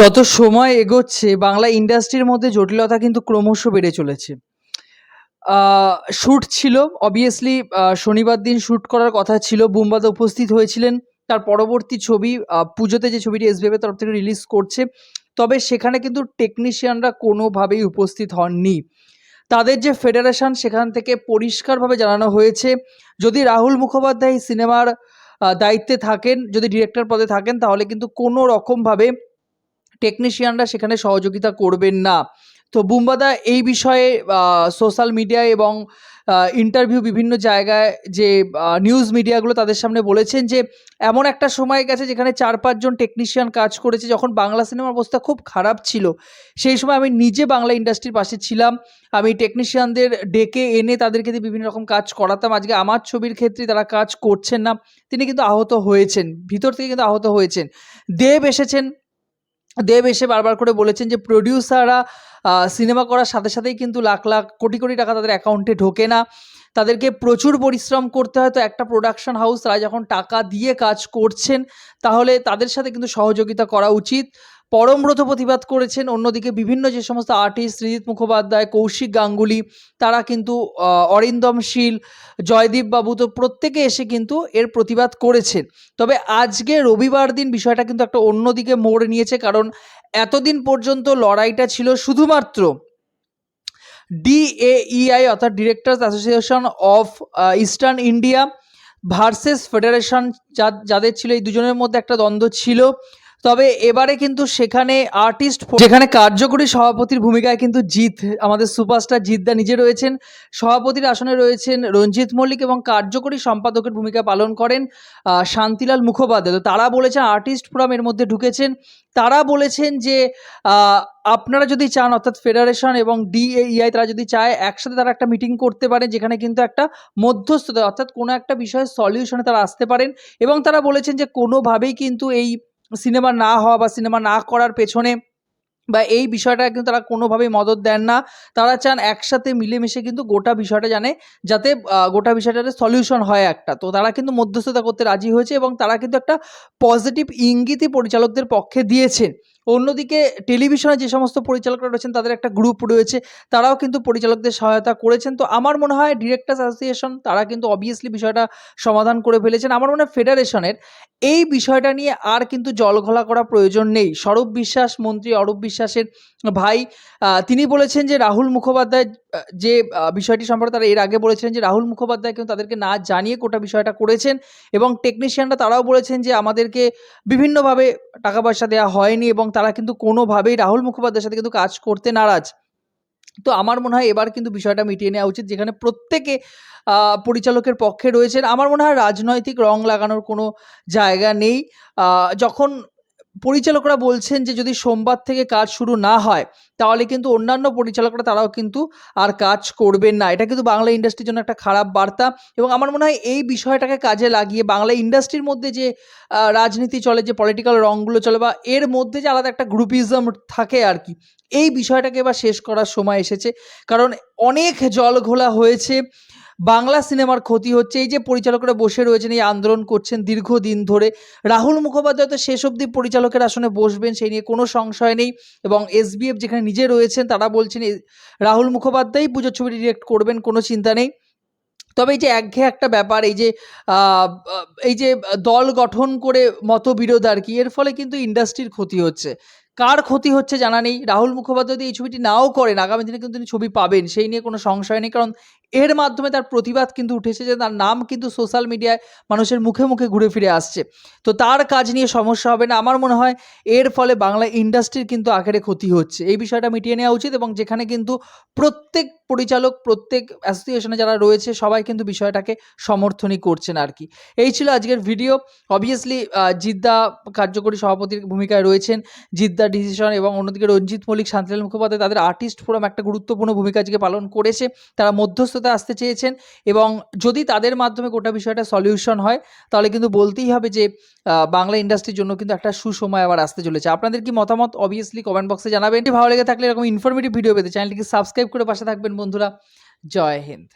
যত সময় এগোচ্ছে, বাংলা ইন্ডাস্ট্রির মধ্যে জটিলতা কিন্তু ক্রমশ বেড়ে চলেছে। শ্যুট ছিল অবভিয়াসলি শনিবার দিন শ্যুট করার কথা ছিল, বুম্বাদা উপস্থিত হয়েছিলেন, তার পরবর্তী ছবি পুজোতে যে ছবিটি এসবিএফের তরফ থেকে রিলিজ করছে, তবে সেখানে কিন্তু টেকনিশিয়ানরা কোনোভাবেই উপস্থিত হননি। তাদের যে ফেডারেশন সেখান থেকে পরিষ্কারভাবে জানানো হয়েছে, যদি রাহুল মুখোপাধ্যায় সিনেমার দায়িত্বে থাকেন, যদি ডিরেক্টর পদে থাকেন, তাহলে কিন্তু কোনো রকমভাবে টেকনিশিয়ানরা সেখানে সহযোগিতা করবেন না। তো বুম্বাদা, এই বিষয়ে সোশ্যাল মিডিয়ায় এবং ইন্টারভিউ বিভিন্ন জায়গায় যে নিউজ মিডিয়াগুলো তাদের সামনে বলেছেন যে, এমন একটা সময় গেছে যেখানে চার পাঁচজন টেকনিশিয়ান কাজ করেছে যখন বাংলা সিনেমার অবস্থা খুব খারাপ ছিল। সেই সময় আমি নিজে বাংলা ইন্ডাস্ট্রির পাশে ছিলাম। আমি টেকনিশিয়ানদের ডেকে এনে তাদেরকে দিয়ে বিভিন্ন রকম কাজ করাতাম। আজকে আমার ছবির ক্ষেত্রে তারা কাজ করছেন না। তিনি কিন্তু আহত হয়েছেন। ভিতর থেকে কিন্তু আহত হয়েছেন। দেব এসেছেন। দেব এসে বারবার করে বলেছেন যে প্রডিউসাররা সিনেমা করার সাথে সাথেই কিন্তু লাখ লাখ কোটি কোটি টাকা তাদের অ্যাকাউন্টে ঢোকে না। তাদেরকে প্রচুর পরিশ্রম করতে হয়। তো একটা প্রোডাকশন হাউস তারা যখন টাকা দিয়ে কাজ করছেন, তাহলে তাদের সাথে কিন্তু সহযোগিতা করা উচিত। পরমব্রত প্রতিবাদ করেছেন। অন্যদিকে বিভিন্ন যে সমস্ত আর্টিস্ট সৃজিত মুখোপাধ্যায় কৌশিক গাঙ্গুলি তারা কিন্তু আহ, অরিন্দম শীল জয়দীপ বাবু তো প্রত্যেকে এসে কিন্তু এর প্রতিবাদ করেছেন। তবে আজকে রবিবার দিন বিষয়টা কিন্তু একটা অন্যদিকে মোড় নিয়েছে কারণ এতদিন পর্যন্ত লড়াইটা ছিল শুধুমাত্র ডিএইআই অর্থাৎ directors association of eastern India versus federation যাদের ছিল এই দুজনের মধ্যে একটা দ্বন্দ্ব ছিল। তবে এবারে কিন্তু সেখানে আর্টিস্ট যেখানে কার্যকরী সভাপতির ভূমিকায় কিন্তু জিৎ, আমাদের সুপারস্টার জিৎদা নিজে রয়েছেন। সভাপতির আসনে রয়েছেন রঞ্জিত মল্লিক এবং কার্যকরী সম্পাদকের ভূমিকা পালন করেন শান্তিলাল মুখোপাধ্যায়। তো তারা বলেছেন আর্টিস্ট ফোরাম এর মধ্যে ঢুকেছেন। তারা বলেছেন যে আপনারা যদি চান, অর্থাৎ ফেডারেশন এবং ডিএইআই তারা যদি চায়, একসাথে তারা একটা মিটিং করতে পারে যেখানে কিন্তু একটা মধ্যস্থতা, অর্থাৎ কোনো একটা বিষয়ের সলিউশনে তারা আসতে পারেন। এবং তারা বলেছেন যে কোনোভাবেই কিন্তু এই সিনেমা না হওয়া বা সিনেমা না করার পেছনে বা এই বিষয়টা কিন্তু তারা কোনোভাবেই মদত দেন না। তারা চান একসাথে মিলেমিশে কিন্তু গোটা বিষয়টা জানে, যাতে গোটা বিষয়টাতে সলিউশন হয় একটা। তো তারা কিন্তু মধ্যস্থতা করতে রাজি হয়েছে এবং তারা কিন্তু একটা পজিটিভ ইঙ্গিতই পরিচালকদের পক্ষে দিয়েছেন। অন্যদিকে টেলিভিশনে যে সমস্ত পরিচালকরা রয়েছেন, তাদের একটা গ্রুপ রয়েছে, তারাও কিন্তু পরিচালকদের সহায়তা করেছেন। তো আমার মনে হয় ডিরেক্টর্স অ্যাসোসিয়েশন তারা কিন্তু অবভিয়াসলি বিষয়টা সমাধান করে ফেলেছেন। আমার মনে হয় ফেডারেশনের এই বিষয়টা নিয়ে আর কিন্তু জলঘোলা করা প্রয়োজন নেই। স্বরূপ বিশ্বাস মন্ত্রী অরূপ বিশ্বাসের ভাই তিনি বলেছেন যে রাহুল মুখোপাধ্যায় যে বিষয়টি সম্পর্কে তারা এর আগে বলেছিলেন যে রাহুল মুখোপাধ্যায় কিন্তু তাদেরকে না জানিয়ে গোটা বিষয়টা করেছেন এবং টেকনিশিয়ানরা তারাও বলেছেন যে আমাদেরকে বিভিন্নভাবে টাকা পয়সা দেওয়া হয়নি এবং তারা কিন্তু কোনোভাবেই রাহুল মুখোপাধ্যায়ের সাথে কিন্তু কাজ করতে নারাজ। তো আমার মনে হয় এবার কিন্তু বিষয়টা মিটিয়ে নেওয়া উচিত, যেখানে প্রত্যেকে পরিচালকের পক্ষে রয়েছেন। আমার মনে হয় রাজনৈতিক রং লাগানোর কোনো জায়গা নেই। যখন পরিচালকরা বলছেন যে যদি সোমবার থেকে কাজ শুরু না হয়, তাহলে কিন্তু অন্যান্য পরিচালকরা তারাও কিন্তু আর কাজ করবেন না। এটা কিন্তু বাংলা ইন্ডাস্ট্রির জন্য একটা খারাপ বার্তা এবং আমার মনে হয় এই বিষয়টাকে কাজে লাগিয়ে বাংলা ইন্ডাস্ট্রির মধ্যে যে রাজনীতি চলে, যে পলিটিক্যাল রঙগুলো চলে বা এর মধ্যে যে আলাদা একটা গ্রুপিজম থাকে আর কি, এই বিষয়টাকে এবার শেষ করার সময় এসেছে। কারণ অনেক জল ঘোলা হয়েছে বাংলা সিনেমার ক্ষতি হচ্ছে। এই যে পরিচালকরা বসে রয়েছেন, এই আন্দোলন করছেন দীর্ঘদিন ধরে। রাহুল মুখোপাধ্যায় তো শেষ অবধি পরিচালকের আসনে বসবেন, সেই নিয়ে কোনো সংশয় নেই। এবং এসবিএফ যেখানে নিজে রয়েছেন, তারা বলছেন রাহুল মুখোপাধ্যায়ই পুজোর ছবি ডিরেক্ট করবেন, কোনো চিন্তা নেই। তবে এই যে একঘেয়ে একটা ব্যাপার, এই যে এই যে দল গঠন করে মতবিরোধ আর কি, এর ফলে কিন্তু ইন্ডাস্ট্রির ক্ষতি হচ্ছে। কার ক্ষতি হচ্ছে জানা নেই। রাহুল মুখোপাধ্যায় যদি এই ছবিটি নাও করেন, আগামী দিনে কিন্তু তিনি ছবি পাবেন, সেই নিয়ে কোনো সংশয় নেই। কারণ এর মাধ্যমে তার প্রতিবাদ কিন্তু উঠেছে যে তার নাম কিন্তু সোশ্যাল মিডিয়ায় মানুষের মুখে মুখে ঘুরে ফিরে আসছে। তো তার কাজ নিয়ে সমস্যা হবে না। আমার মনে হয় এর ফলে বাংলা ইন্ডাস্ট্রির কিন্তু আখেরে ক্ষতি হচ্ছে। এই বিষয়টা মিটিয়ে নেওয়া উচিত এবং যেখানে কিন্তু প্রত্যেক পরিচালক, প্রত্যেক অ্যাসোসিয়েশনে যারা রয়েছে, সবাই কিন্তু বিষয়টাকে সমর্থনই করছেন আর কি। এই ছিল আজকের ভিডিও। অবভিয়াসলি জিদ্দা কার্যকরী সভাপতির ভূমিকায় রয়েছেন। জিদ্দা ডিসিশন এবং অন্যদিকে রঞ্জিত মল্লিক, শান্তিলাল মুখোপাধ্যায় তাদের আর্টিস্ট ফোরাম একটা গুরুত্বপূর্ণ ভূমিকা আজকে পালন করেছে। তারা মধ্যস্থতা আসতে চেয়েছেন এবং যদি তাদের মাধ্যমে গোটা বিষয়টা সলিউশন হয়, তাহলে কিন্তু বলতেই হবে যে বাংলা ইন্ডাস্ট্রির জন্য কিন্তু একটা সুসময় আবার আসতে চলেছে। আপনাদের কি মতামত? অবভিয়াসলি কমেন্ট বক্সে জানাবেন। ভালো লেগে থাকলে এরকম ইনফরমেটিভ ভিডিও পেতে চ্যানেলটিকে সাবস্ক্রাইব করে পাশে থাকবেন বন্ধুরা। জয় হিন্দ।